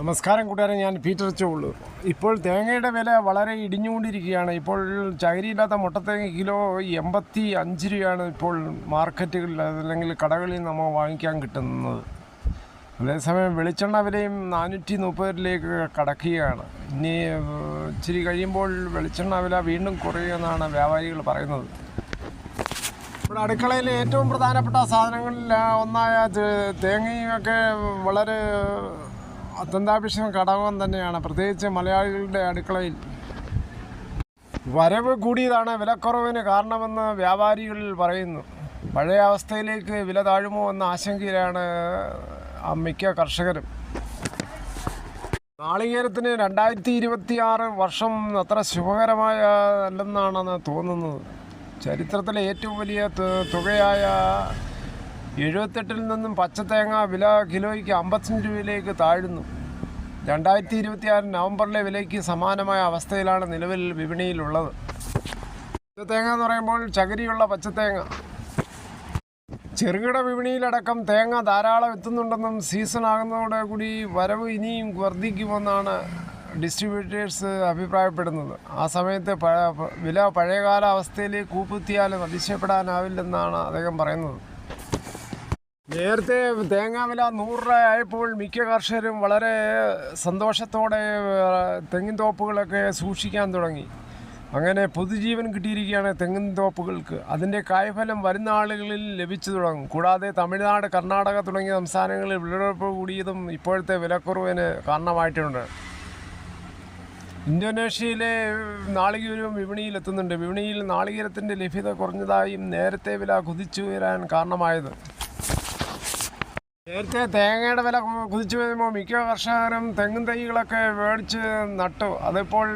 നമസ്കാരം കൂട്ടുകാരെ ഞാൻ പീറ്റർ ചോൾ. ഇപ്പോൾ തേങ്ങയുടെ വില വളരെ ഇടിഞ്ഞുകൊണ്ടിരിക്കുകയാണ്. ഇപ്പോൾ ചകിരിയില്ലാത്ത മുട്ടത്തേങ്ങ കിലോ എൺപത്തി അഞ്ച് രൂപയാണ് ഇപ്പോൾ മാർക്കറ്റുകളിൽ അല്ലെങ്കിൽ കടകളിൽ നമ്മൾ വാങ്ങിക്കാൻ കിട്ടുന്നത്. അതേസമയം വെളിച്ചെണ്ണ വിലയും നാനൂറ്റി മുപ്പതിലേക്ക് കടക്കുകയാണ്. ഇനി ഇച്ചിരി കഴിയുമ്പോൾ വെളിച്ചെണ്ണ വില വീണ്ടും കുറയുമെന്നാണ് വ്യാപാരികൾ പറയുന്നത്. ഇവിടെ അടുക്കളയിൽ ഏറ്റവും പ്രധാനപ്പെട്ട സാധനങ്ങളിൽ ഒന്നായ തേങ്ങയും ഒക്കെ വളരെ അത്യന്താപേക്ഷിത ഘടകം തന്നെയാണ്. പ്രത്യേകിച്ച് മലയാളികളുടെ അടുക്കളയിൽ വരവ് കൂടിയതാണ് വിലക്കുറവിന് കാരണമെന്ന് വ്യാപാരികൾ പറയുന്നു. പഴയ അവസ്ഥയിലേക്ക് വില താഴുമോ എന്ന ആശങ്കയിലാണ് മിക്ക കർഷകരും. നാളികേരത്തിന് രണ്ടായിരത്തി ഇരുപത്തി ആറ് വർഷം അത്ര ശുഭകരമായ അല്ലെന്നാണെന്ന് തോന്നുന്നത്. ചരിത്രത്തിലെ ഏറ്റവും വലിയ തുകയായ എഴുപത്തെട്ടിൽ നിന്നും പച്ചത്തേങ്ങ വില കിലോയ്ക്ക് അമ്പത്തഞ്ച് രൂപയിലേക്ക് താഴ്ന്നു. രണ്ടായിരത്തി ഇരുപത്തിയാറ് നവംബറിലെ വിലയ്ക്ക് സമാനമായ അവസ്ഥയിലാണ് നിലവിൽ വിപണിയിലുള്ളത്. പച്ചത്തേങ്ങ എന്ന് പറയുമ്പോൾ ചകിരിയുള്ള പച്ചത്തേങ്ങ. ചെറുകിട വിപണിയിലടക്കം തേങ്ങ ധാരാളം എത്തുന്നുണ്ടെന്നും സീസൺ ആകുന്നതോടെ കൂടി വരവ് ഇനിയും വർദ്ധിക്കുമെന്നാണ് ഡിസ്ട്രിബ്യൂട്ടേഴ്സ് അഭിപ്രായപ്പെടുന്നത്. ആ സമയത്ത് വില പഴയകാല അവസ്ഥയിലേക്ക് കൂപ്പുത്തിയാലും അതിശയപ്പെടാനാവില്ലെന്നാണ് അദ്ദേഹം പറയുന്നത്. നേരത്തെ തേങ്ങാ വില നൂറ് രൂപ ആയപ്പോൾ മിക്ക കർഷകരും വളരെ സന്തോഷത്തോടെ തെങ്ങിൻ തോപ്പുകളൊക്കെ സൂക്ഷിക്കാൻ തുടങ്ങി. അങ്ങനെ പൊതുജീവൻ കിട്ടിയിരിക്കുകയാണ് തെങ്ങിൻ തോപ്പുകൾക്ക്. അതിന്റെ കായ്ഫലം വരുന്ന ആളുകളിൽ ലഭിച്ചു തുടങ്ങും. കൂടാതെ തമിഴ്നാട് കർണാടക തുടങ്ങിയ സംസ്ഥാനങ്ങളിൽ വിളവെടുപ്പ് കൂടിയതും ഇപ്പോഴത്തെ വിലക്കുറവിന് കാരണമായിട്ടുണ്ട്. ഇന്തോനേഷ്യയിലെ നാളികേരവും വിപണിയിൽ എത്തുന്നുണ്ട്. വിപണിയിൽ നാളികേരത്തിന്റെ ലഭ്യത കുറഞ്ഞതായും നേരത്തെ വില കുതിച്ചുയരാൻ കാരണമായത്. നേരത്തെ തേങ്ങയുടെ വില കുതിച്ചു വരുമ്പോൾ മിക്ക കർഷകരും തെങ്ങും തൈകളൊക്കെ മേടിച്ച് നട്ടു. അതിപ്പോൾ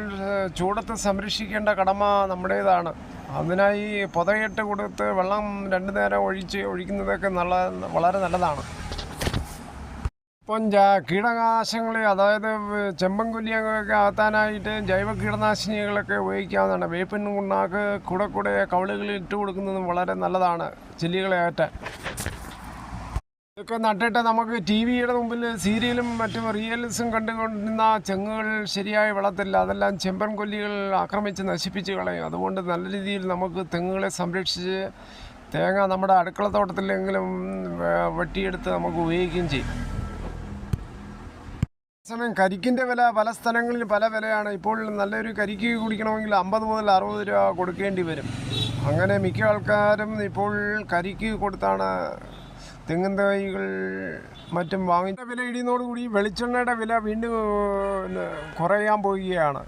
ചൂടത്ത് സംരക്ഷിക്കേണ്ട കടമ നമ്മുടേതാണ്. അതിനായി പുതയിട്ട് കൊടുത്ത് വെള്ളം രണ്ടു നേരം ഒഴിച്ച് ഒഴിക്കുന്നതൊക്കെ നല്ല വളരെ നല്ലതാണ്. ഇപ്പം ജ കീടനാശങ്ങളെ അതായത് ചെമ്പൻ കുല്യങ്ങളൊക്കെ ആത്താനായിട്ട് ജൈവ കീടനാശിനികളൊക്കെ ഉപയോഗിക്കാവുന്നതാണ്. വേപ്പിൻ കുണ്ണാക്ക് കൂടെ കൂടെ കവളുകളിൽ ഇട്ട് കൊടുക്കുന്നതും വളരെ നല്ലതാണ്. ചെല്ലികളെ അകറ്റാൻ ഇതൊക്കെ നട്ടിട്ട് നമുക്ക് ടി വിയുടെ മുമ്പിൽ സീരിയലും മറ്റും റിയൽസും കണ്ടുകൊണ്ടിരുന്ന ചെങ്ങുകൾ ശരിയായി വളർത്തില്ല. അതെല്ലാം ചെമ്പൻ കൊല്ലികൾ ആക്രമിച്ച് നശിപ്പിച്ച് കളയും. അതുകൊണ്ട് നല്ല രീതിയിൽ നമുക്ക് തെങ്ങുകളെ സംരക്ഷിച്ച് തേങ്ങ നമ്മുടെ അടുക്കള തോട്ടത്തിലെങ്കിലും വെട്ടിയെടുത്ത് നമുക്ക് ഉപയോഗിക്കുകയും ചെയ്യും. സമയം കരിക്കിന്റെ വില പല സ്ഥലങ്ങളിൽ പല വിലയാണ്. ഇപ്പോൾ നല്ലൊരു കരിക്ക് കുടിക്കണമെങ്കിൽ അമ്പത് മുതൽ അറുപത് രൂപ കൊടുക്കേണ്ടി വരും. അങ്ങനെ മിക്ക ആൾക്കാരും ഇപ്പോൾ കരിക്ക് കൊടുത്താണ് തെങ്ങിൻ തൈകൾ മറ്റും വാങ്ങി വില ഇടിയുന്നതോടുകൂടി വെളിച്ചെണ്ണയുടെ വില വീണ്ടും കുറയാൻ പോവുകയാണ്.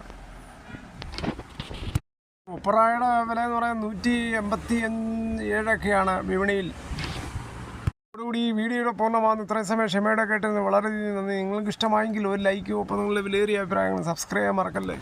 ഉപ്പറായുടെ വില എന്ന് പറയാൻ നൂറ്റി എൺപത്തി ഏഴൊക്കെയാണ് വിപണിയിൽ. അതോടുകൂടി ഈ വീഡിയോയുടെ പൂർണമാകുന്ന ഇത്രയും സമയം ക്ഷമയുടെ കേട്ടതിന് വളരെയധികം നന്ദി. നിങ്ങൾക്ക് ഇഷ്ടമായെങ്കിൽ ഒരു ലൈക്കും ഒപ്പം നിങ്ങളുടെ വിലയേറിയ അഭിപ്രായങ്ങൾ സബ്സ്ക്രൈബ് ചെയ്യാൻ മറക്കല്ലേ.